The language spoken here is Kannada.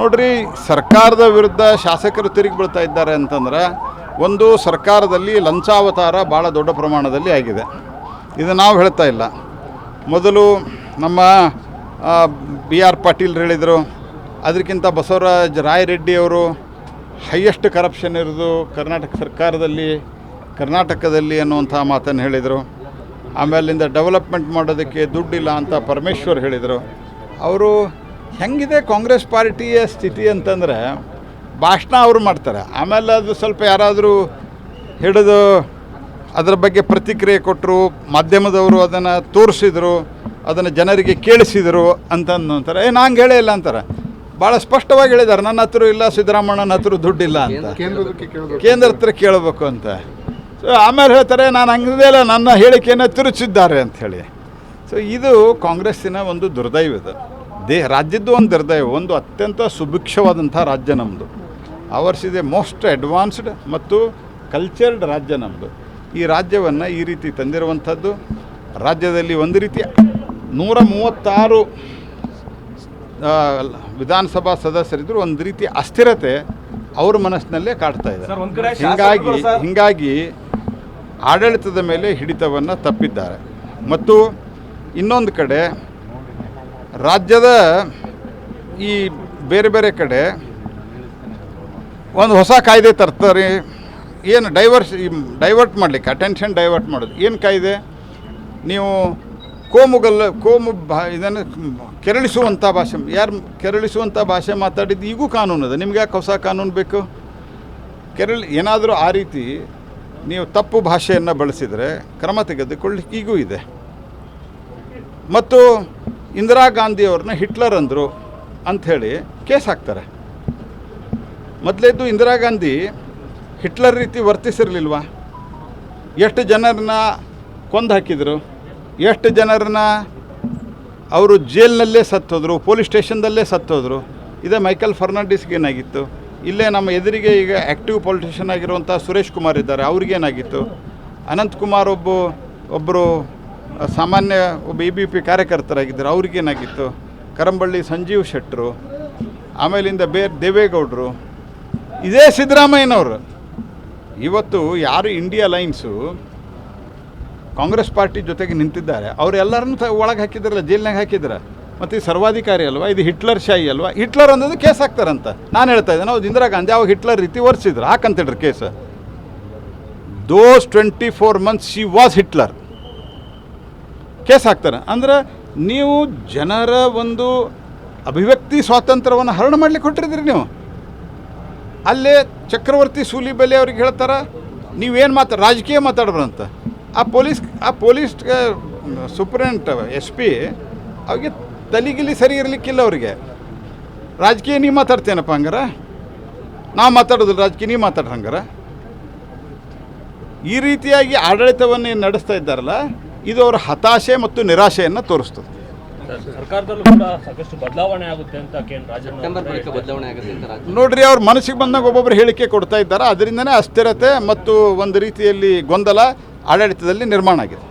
ನೋಡ್ರಿ, ಸರ್ಕಾರದ ವಿರುದ್ಧ ಶಾಸಕರು ತಿರುಗಿ ಬೀಳ್ತಾ ಇದ್ದಾರೆ ಅಂತಂದ್ರೆ, ಒಂದು ಸರ್ಕಾರದಲ್ಲಿ ಲಂಚಾವತಾರ ಭಾಳ ದೊಡ್ಡ ಪ್ರಮಾಣದಲ್ಲಿ ಆಗಿದೆ. ಇದು ನಾವು ಹೇಳ್ತಾ ಇಲ್ಲ. ಮೊದಲು ನಮ್ಮ ಬಿ ಆರ್ ಪಾಟೀಲ್ ಹೇಳಿದರು, ಅದಕ್ಕಿಂತ ಬಸವರಾಜ ರಾಯರೆಡ್ಡಿ ಅವರು ಹೈಯೆಸ್ಟ್ ಕರಪ್ಷನ್ ಇರೋದು ಕರ್ನಾಟಕ ಸರ್ಕಾರದಲ್ಲಿ, ಕರ್ನಾಟಕದಲ್ಲಿ ಅನ್ನುವಂಥ ಮಾತನ್ನು ಹೇಳಿದರು. ಆಮೇಲಿಂದ ಡೆವಲಪ್ಮೆಂಟ್ ಮಾಡೋದಕ್ಕೆ ದುಡ್ಡಿಲ್ಲ ಅಂತ ಪರಮೇಶ್ವರ್ ಹೇಳಿದರು. ಅವರು ಹೆಂಗಿದೆ ಕಾಂಗ್ರೆಸ್ ಪಾರ್ಟಿಯ ಸ್ಥಿತಿ ಅಂತಂದರೆ ಭಾಷಣ ಅವರು ಮಾಡ್ತಾರೆ. ಆಮೇಲೆ ಅದು ಸ್ವಲ್ಪ ಯಾರಾದರೂ ಹಿಡಿದು ಅದರ ಬಗ್ಗೆ ಪ್ರತಿಕ್ರಿಯೆ ಕೊಟ್ಟರು ಮಾಧ್ಯಮದವರು ಅದನ್ನು ತೋರಿಸಿದರು ಅದನ್ನು ಜನರಿಗೆ ಕೇಳಿಸಿದರು ಅಂತಂದು ಅಂತಾರೆ. ಏ ನಂಗೆ ಹೇಳೇ ಇಲ್ಲ ಅಂತಾರೆ. ಭಾಳ ಸ್ಪಷ್ಟವಾಗಿ ಹೇಳಿದ್ದಾರೆ. ನನ್ನ ಹತ್ರ ಇಲ್ಲ ಸಿದ್ದರಾಮಣ್ಣನ ಹತ್ರ ದುಡ್ಡಿಲ್ಲ ಅಂತ. ಕೇಂದ್ರ ಹತ್ರ ಕೇಳಬೇಕು ಅಂತ. ಸೊ ಆಮೇಲೆ ಹೇಳ್ತಾರೆ ನಾನು ಹಂಗದೇ ನನ್ನ ಹೇಳಿಕೆಯನ್ನು ತಿರುಚಿದ್ದಾರೆ ಅಂಥೇಳಿ ಸೊ ಇದು ಕಾಂಗ್ರೆಸ್ಸಿನ ಒಂದು ದುರ್ದೈವ ಇದು. ದೇ ರಾಜ್ಯದ್ದು ಒಂದು ದುರ್ದೈವ ಒಂದು ಅತ್ಯಂತ ಸುಭಿಕ್ಷವಾದಂಥ ರಾಜ್ಯ ನಮ್ಮದು ಅವರ್ಸ್ ಇದೆ ಮೋಸ್ಟ್ ಅಡ್ವಾನ್ಸ್ಡ್ ಮತ್ತು ಕಲ್ಚರ್ಡ್ ರಾಜ್ಯ ನಮ್ಮದು ಈ ರಾಜ್ಯವನ್ನು ಈ ರೀತಿ ತಂದಿರುವಂಥದ್ದು ರಾಜ್ಯದಲ್ಲಿ ಒಂದು ರೀತಿ ನೂರ ಮೂವತ್ತಾರು ವಿಧಾನಸಭಾ ಸದಸ್ಯರಿದ್ದರೂ ಒಂದು ರೀತಿ ಅಸ್ಥಿರತೆ ಅವ್ರ ಮನಸ್ಸಿನಲ್ಲೇ ಕಾಡ್ತಾ ಇದೆ. ಹಿಂಗಾಗಿ ಹಿಂಗಾಗಿ ಆಡಳಿತದ ಮೇಲೆ ಹಿಡಿತವನ್ನು ತಪ್ಪಿದ್ದಾರೆ. ಮತ್ತು ಇನ್ನೊಂದು ಕಡೆ ರಾಜ್ಯದ ಈ ಬೇರೆ ಬೇರೆ ಕಡೆ ಒಂದು ಹೊಸ ಕಾಯ್ದೆ ತರ್ತಾರೆ. ಏನು ಡೈವರ್ಸ್ ಡೈವರ್ಟ್ ಮಾಡಲಿಕ್ಕೆ ಅಟೆನ್ಷನ್ ಡೈವರ್ಟ್ ಮಾಡೋದು. ಏನು ಕಾಯ್ದೆ? ನೀವು ಕೋಮುಗಲ್ಲ ಕೋಮು ಭಾ, ಇದನ್ನು ಕೆರಳಿಸುವಂಥ ಭಾಷೆ, ಯಾರು ಕೆರಳಿಸುವಂಥ ಭಾಷೆ ಮಾತಾಡಿದ್ದು ಈಗೂ ಕಾನೂನು ಅದ ನಿಮ್ಗೆ ಯಾಕೆ ಹೊಸ ಕಾನೂನು ಬೇಕು? ಕೆರಳಿ, ಏನಾದರೂ ಆ ರೀತಿ ನೀವು ತಪ್ಪು ಭಾಷೆಯನ್ನು ಬಳಸಿದರೆ ಕ್ರಮ ತೆಗೆದುಕೊಳ್ಳಿಕ್ಕೆ ಈಗೂ ಇದೆ. ಮತ್ತು ಇಂದಿರಾ ಗಾಂಧಿಯವ್ರನ್ನ ಹಿಟ್ಲರ್ ಅಂದರು ಅಂಥೇಳಿ ಕೇಸ್ ಹಾಕ್ತಾರೆ. ಮೊದಲೇದ್ದು ಇಂದಿರಾ ಗಾಂಧಿ ಹಿಟ್ಲರ್ ರೀತಿ ವರ್ತಿಸಿರಲಿಲ್ವ? ಎಷ್ಟು ಜನರನ್ನ ಕೊಂದು ಹಾಕಿದರು? ಎಷ್ಟು ಜನರನ್ನ ಅವರು ಜೇಲ್ನಲ್ಲೇ ಸತ್ತೋದ್ರು, ಪೊಲೀಸ್ ಸ್ಟೇಷನ್ದಲ್ಲೇ ಸತ್ತೋದ್ರು? ಇದೇ ಮೈಕಲ್ ಫರ್ನಾಂಡಿಸ್ಗೆ ಏನಾಗಿತ್ತು ಇಲ್ಲೇ ನಮ್ಮ ಎದುರಿಗೆ ಈಗ ಆ್ಯಕ್ಟಿವ್ ಪೊಲಿಟಿಷಿಯನ್ ಆಗಿರುವಂಥ ಸುರೇಶ್ ಕುಮಾರ್ ಇದ್ದಾರೆ. ಅವ್ರಿಗೇನಾಗಿತ್ತು ಅನಂತ್ ಕುಮಾರ್ ಒಬ್ಬ ಒಬ್ಬರು ಸಾಮಾನ್ಯ ಒಬ್ಬ ಇ ಬಿ ಪಿ ಕಾರ್ಯಕರ್ತರಾಗಿದ್ದರು. ಅವ್ರಿಗೇನಾಗಿತ್ತು ಕರಂಬಳ್ಳಿ ಸಂಜೀವ್ ಶೆಟ್ಟರು, ಆಮೇಲಿಂದ ಬೇರ್ ದೇವೇಗೌಡರು, ಇದೇ ಸಿದ್ದರಾಮಯ್ಯನವರು. ಇವತ್ತು ಯಾರು ಇಂಡಿಯಾ ಲೈನ್ಸು ಕಾಂಗ್ರೆಸ್ ಪಾರ್ಟಿ ಜೊತೆಗೆ ನಿಂತಿದ್ದಾರೆ. ಅವರೆಲ್ಲರನ್ನೂ ಒಳಗೆ ಹಾಕಿದ್ರಲ್ಲ, ಜೈಲಿನಾಗ ಹಾಕಿದ್ರ? ಮತ್ತು ಸರ್ವಾಧಿಕಾರಿ ಅಲ್ವಾ? ಇದು ಹಿಟ್ಲರ್ ಶಾಹಿ ಅಲ್ವಾ? ಹಿಟ್ಲರ್ ಅಂದದ್ದು ಕೇಸ್ ಹಾಕ್ತಾರಂತ. ನಾನು ಹೇಳ್ತಾ ಇದ್ದೆ ನಾವು ಇಂದಿರಾ ಗಾಂಧಿ ಅವಾಗ ಹಿಟ್ಲರ್ ರೀತಿ ಒರೆಸಿದ್ರು ಹಾಕಂತೇಳ್ರಿ case. Those twenty four months she was Hitler case ಹಾಕ್ತಾರೆ. ಅಂದ್ರೆ ನೀವು ಜನರ ಒಂದು ಅಭಿವ್ಯಕ್ತಿ ಸ್ವಾತಂತ್ರ್ಯವನ್ನು ಹರಣ ಮಾಡ್ಲಿಕ್ಕೆ ಹೊಟ್ಟಿರಿದ್ರಿ ನೀವು. ಅಲ್ಲೇ ಚಕ್ರವರ್ತಿ ಸೂಲಿಬೆಲೆ ಅವ್ರಿಗೆ ಹೇಳ್ತಾರೆ, ನೀವೇನು ಮಾತಾಡ ರಾಜಕೀಯ ಮಾತಾಡ್ಬರಂತ ಆ ಪೊಲೀಸ್ ಆ ಪೊಲೀಸ್ ಸೂಪ್ರೆಂಟ್ ಎಸ್ ಪಿ, ಅವ್ರಿಗೆ ತಲೆಗಿಲಿ ಸರಿ ಇರಲಿಕ್ಕಿಲ್ಲ ಅವರಿಗೆ. ರಾಜಕೀಯ ನೀವು ಮಾತಾಡ್ತೇನಪ್ಪ ಹಂಗಾರ? ನಾವು ಮಾತಾಡೋದಿಲ್ಲ ರಾಜಕೀಯ ನೀವು ಮಾತಾಡ್ರಿ ಹಂಗಾರ? ಈ ರೀತಿಯಾಗಿ ಆಡಳಿತವನ್ನು ಏನು ನಡೆಸ್ತಾ ಇದ್ದಾರಲ್ಲ ಇದು ಅವರ ಹತಾಶೆ ಮತ್ತು ನಿರಾಶೆಯನ್ನು ತೋರಿಸ್ತದೆ. ಸರ್ಕಾರದಲ್ಲೂ ಕೂಡ ಸಾಕಷ್ಟು ಬದಲಾವಣೆ ಆಗುತ್ತೆ ಅಂತ ಕೇಂದ್ರ ರಾಜಣ್ಣ ಬದಲಾವಣೆ ಆಗುತ್ತೆ ಅಂತ ರಾಜ್ಯ ನೋಡ್ರಿ ಅವ್ರ ಮನಸ್ಸಿಗೆ ಬಂದಾಗ ಒಬ್ಬೊಬ್ಬರು ಹೇಳಿಕೆ ಕೊಡ್ತಾ ಇದ್ದಾರೆ. ಅದರಿಂದನೇ ಅಸ್ಥಿರತೆ ಮತ್ತು ಒಂದು ರೀತಿಯಲ್ಲಿ ಗೊಂದಲ ಆಡಳಿತದಲ್ಲಿ ನಿರ್ಮಾಣ ಆಗಿದೆ.